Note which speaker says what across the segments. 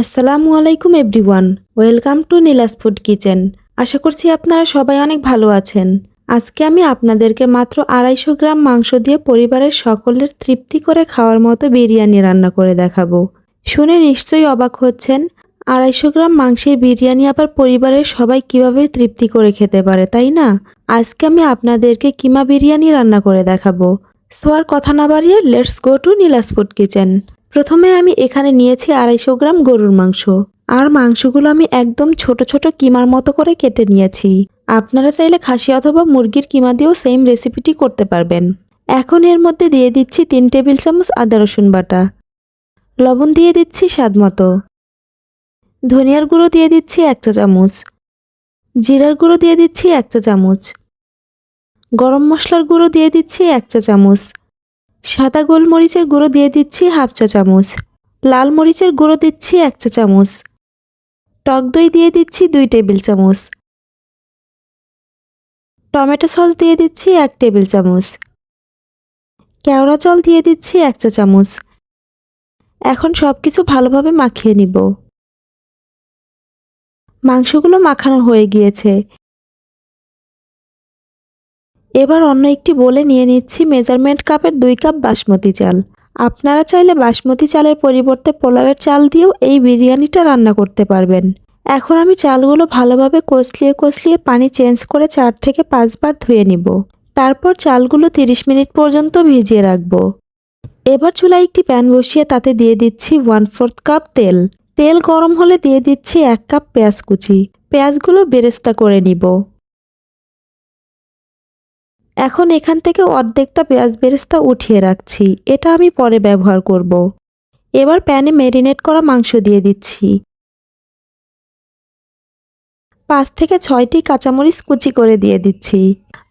Speaker 1: আসসালামু আলাইকুম everyone, welcome to Nila's food kitchen. আশা করছি আপনারা সবাই অনেক ভালো আছেন। আজকে আমি আপনাদেরকে মাত্র আড়াইশো গ্রাম মাংস দিয়ে পরিবারের সকলের তৃপ্তি করে খাওয়ার মতো বিরিয়ানি রান্না করে দেখাবো। শুনে নিশ্চয়ই অবাক হচ্ছেন, আড়াইশো গ্রাম মাংসের বিরিয়ানি আবার পরিবারের সবাই কীভাবে তৃপ্তি করে খেতে পারে, তাই না? আজকে আমি আপনাদেরকে কিমা বিরিয়ানি রান্না করে দেখাবো। সো আর কথা না বাড়িয়ে let's go to Nila's food kitchen. প্রথমে আমি এখানে নিয়েছি আড়াইশো গ্রাম গরুর মাংস। আর মাংসগুলো আমি একদম ছোট ছোট কিমার মতো করে কেটে নিয়েছি। আপনারা চাইলে খাসি অথবা মুরগির কিমা দিয়েও সেম রেসিপিটি করতে পারবেন। এখন এর মধ্যে দিয়ে দিচ্ছি তিন টেবিল চামচ আদা, রসুন বাটা। লবণ দিয়ে দিচ্ছি স্বাদ মতো। ধনিয়ার গুঁড়ো দিয়ে দিচ্ছি এক চা চামচ। জিরার গুঁড়ো দিয়ে দিচ্ছি এক চা চামচ। গরম মশলার গুঁড়ো দিয়ে দিচ্ছি এক চা চামচ। সাদা গোলমরিচের গুঁড়ো দিয়ে দিচ্ছি হাফ চা চামচ। লাল মরিচের গুঁড়ো দিচ্ছি এক চা চামচ। টক দই দিয়ে দিচ্ছি দুই টেবিল চামচ। টমেটো সস দিয়ে দিচ্ছি এক টেবিল চামচ। কেওড়া জল দিয়ে দিচ্ছি এক চা চামচ। এখন সব কিছু ভালোভাবে মাখিয়ে নিব। মাংসগুলো মাখানো হয়ে গিয়েছে। এবার অন্য একটি বলে নিয়ে নিচ্ছি মেজারমেন্ট কাপের দুই কাপ বাসমতি চাল। আপনারা চাইলে বাসমতি চালের পরিবর্তে পোলাওয়ের চাল দিয়েও এই বিরিয়ানিটা রান্না করতে পারবেন। এখন আমি চালগুলো ভালোভাবে কষলিয়ে কষলিয়ে পানি চেঞ্জ করে চার থেকে পাঁচবার ধুয়ে নিব। তারপর চালগুলো তিরিশ মিনিট পর্যন্ত ভিজিয়ে রাখব। এবার চুলায় একটি প্যান বসিয়ে তাতে দিয়ে দিচ্ছি ওয়ান ফোর্থ কাপ তেল। তেল গরম হলে দিয়ে দিচ্ছি এক কাপ পেঁয়াজ কুচি। পেঁয়াজগুলো বেরেস্তা করে নিব। এখন এখান থেকে অর্ধেকটা পেঁয়াজ বেরেস্তা উঠিয়ে রাখছি। এটা আমি পরে ব্যবহার করব। এবার প্যানে ম্যারিনেট করা মাংস দিয়ে দিচ্ছি। পাঁচ থেকে ছয়টি কাঁচামরিচ কুচি করে দিয়ে দিচ্ছি।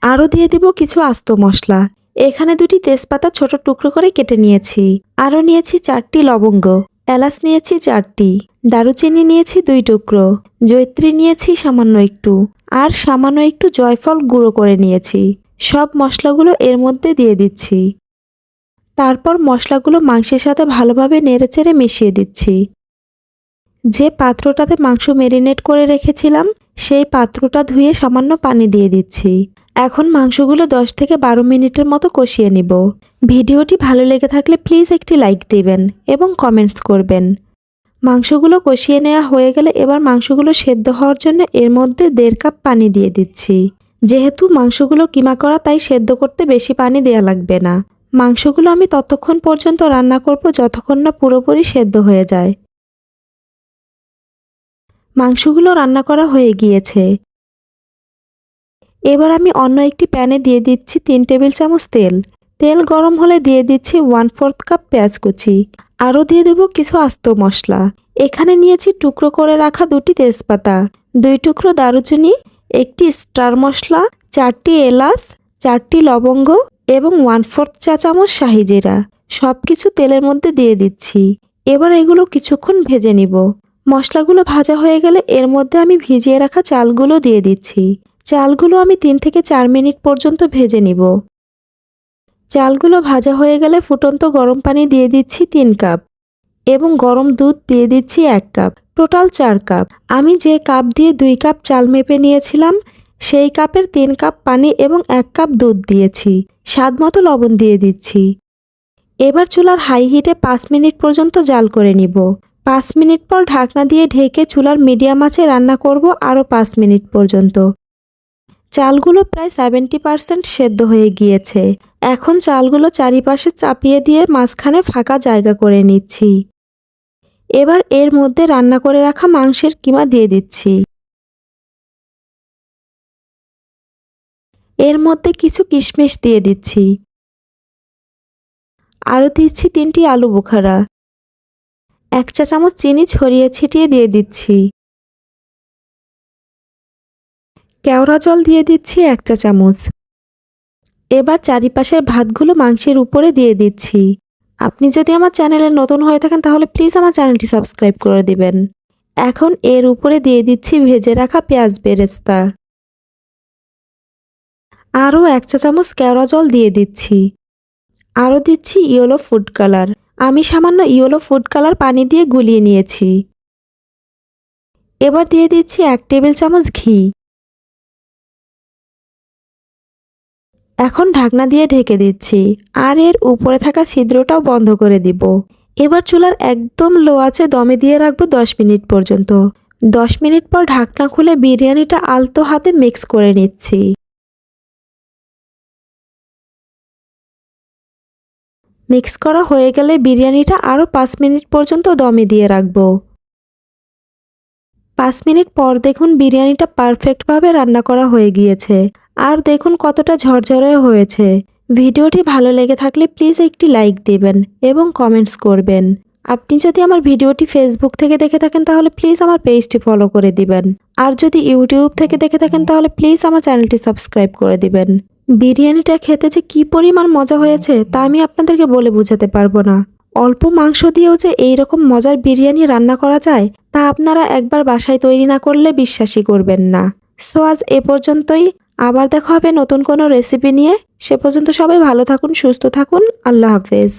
Speaker 1: আরও দিয়ে দিব কিছু আস্ত মশলা। এখানে দুটি তেজপাতা ছোট টুকরো করে কেটে নিয়েছি। আরও নিয়েছি চারটি লবঙ্গ। এলাচ নিয়েছি চারটি। দারুচিনি নিয়েছি দুই টুকরো। জৈত্রী নিয়েছি সামান্য একটু। আর সামান্য একটু জয়ফল গুঁড়ো করে নিয়েছি। সব মশলাগুলো এর মধ্যে দিয়ে দিচ্ছি। তারপর মশলাগুলো মাংসের সাথে ভালোভাবে নেড়েচেড়ে মিশিয়ে দিচ্ছি। যে পাত্রটাতে মাংস মেরিনেট করে রেখেছিলাম, সেই পাত্রটা ধুয়ে সামান্য পানি দিয়ে দিচ্ছি। এখন মাংসগুলো দশ থেকে বারো মিনিটের মতো কষিয়ে নিব। ভিডিওটি ভালো লেগে থাকলে প্লিজ একটি লাইক দিবেন এবং কমেন্টস করবেন। মাংসগুলো কষিয়ে নেওয়া হয়ে গেলে এবার মাংসগুলো সেদ্ধ হওয়ার জন্য এর মধ্যে দেড় কাপ পানি দিয়ে দিচ্ছি। যেহেতু মাংসগুলো কিমা করা, তাই সেদ্ধ করতে বেশি পানি দেওয়া লাগবে না। মাংসগুলো আমি ততক্ষণ পর্যন্ত রান্না করব যতক্ষণ না পুরোপুরি সেদ্ধ হয়ে যায়। মাংসগুলো রান্না করা হয়ে গিয়েছে। এবার আমি অন্য একটি প্যানে দিয়ে দিচ্ছি তিন টেবিল চামচ তেল। তেল গরম হলে দিয়ে দিচ্ছি ওয়ান ফোর্থ কাপ পেঁয়াজ কুচি। আরও দিয়ে দেব কিছু আস্ত মশলা। এখানে নিয়েছি টুকরো করে রাখা দুটি তেজপাতা, দুই টুকরো দারুচিনি একটি স্টার মশলা, চারটি এলাচ, চারটি লবঙ্গ এবং ওয়ান ফোর্থ চা চামচ শাহি জিরা। সব কিছু তেলের মধ্যে দিয়ে দিচ্ছি। এবার এগুলো কিছুক্ষণ ভেজে নিব। মশলাগুলো ভাজা হয়ে গেলে এর মধ্যে আমি ভিজিয়ে রাখা চালগুলো দিয়ে দিচ্ছি। চালগুলো আমি তিন থেকে চার মিনিট পর্যন্ত ভেজে নিব। চালগুলো ভাজা হয়ে গেলে ফুটন্ত গরম পানি দিয়ে দিচ্ছি তিন কাপ। এবং গরম দুধ দিয়ে দিচ্ছি এক কাপ, টোটাল চার কাপ। আমি যে কাপ দিয়ে দুই কাপ চাল মেপে নিয়েছিলাম, সেই কাপের তিন কাপ পানি এবং এক কাপ দুধ দিয়েছি। স্বাদ মতো লবণ দিয়ে দিচ্ছি। এবার চুলার হাই হিটে পাঁচ মিনিট পর্যন্ত জাল করে নিব। পাঁচ মিনিট পর ঢাকনা দিয়ে ঢেকে চুলার মিডিয়াম আঁচে রান্না করব আরও পাঁচ মিনিট পর্যন্ত। চালগুলো প্রায় সেভেন্টি পার্সেন্ট সেদ্ধ হয়ে গিয়েছে। এখন চালগুলো চারিপাশে চাপিয়ে দিয়ে মাঝখানে ফাঁকা জায়গা করে নিচ্ছি। এবার এর মধ্যে রান্না করে রাখা মাংসের কিমা দিয়ে দিচ্ছি। এর মধ্যে কিছু কিশমিশ দিয়ে দিচ্ছি। আরও দিচ্ছি তিনটি আলু বোখারা। এক চা চামচ চিনি ছড়িয়ে ছিটিয়ে দিয়ে দিচ্ছি। কেওড়া জল দিয়ে দিচ্ছি এক চা চামচ। এবার চারিপাশের ভাতগুলো মাংসের উপরে দিয়ে দিচ্ছি। আপনি যদি আমার চ্যানেলে নতুন হয়ে থাকেন, তাহলে প্লিজ আমার চ্যানেলটি সাবস্ক্রাইব করে দিবেন। এখন এর উপরে দিয়ে দিচ্ছি ভেজে রাখা পেঁয়াজ বেরেস্তা। আরও এক চা চামচ কেওড়া জল দিয়ে দিচ্ছি। আরও দিচ্ছি ইয়েলো ফুড কালার আমি সামান্য ইয়েলো ফুড কালার পানি দিয়ে গুলিয়ে নিয়েছি। এবার দিয়ে দিচ্ছি এক টেবিল চামচ ঘি। এখন ঢাকনা দিয়ে ঢেকে দিচ্ছি, আর এর উপরে থাকা ছিদ্রটাও বন্ধ করে দিব। এবার চুলার একদম লো আছে দমে দিয়ে রাখব দশ মিনিট পর্যন্ত। দশ মিনিট পর ঢাকনা খুলে বিরিয়ানিটা আলতো হাতে মিক্স করে নিচ্ছি। মিক্স করা হয়ে গেলে বিরিয়ানিটা আরও পাঁচ মিনিট পর্যন্ত দমে দিয়ে রাখব। পাঁচ মিনিট পর দেখুন বিরিয়ানিটা পারফেক্টভাবে রান্না করা হয়ে গিয়েছে। আর দেখুন কতটা ঝরঝরে হয়েছে। ভিডিওটি ভালো লেগে থাকলে প্লিজ একটি লাইক দিবেন এবং কমেন্টস করবেন। আপনি যদি আমার ভিডিওটি ফেসবুক থেকে দেখে থাকেন তাহলে প্লিজ আমার পেজটি ফলো করে দিবেন। আর যদি ইউটিউব থেকে দেখে থাকেন তাহলে প্লিজ আমার চ্যানেলটি সাবস্ক্রাইব করে দিবেন। বিরিয়ানিটা খেতে যে কী পরিমাণ মজা হয়েছে তা আমি আপনাদেরকে বলে বোঝাতে পারব না। অল্প মাংস দিয়েও যে এই রকম মজার বিরিয়ানি রান্না করা যায়, তা আপনারা একবার বাসায় তৈরি না করলে বিশ্বাসই করবেন না। সো আজ এ পর্যন্তই। আবার দেখা হবে নতুন কোনো রেসিপি নিয়ে। সে পর্যন্ত সবাই ভালো থাকুন, সুস্থ থাকুন। আল্লাহ হাফেজ।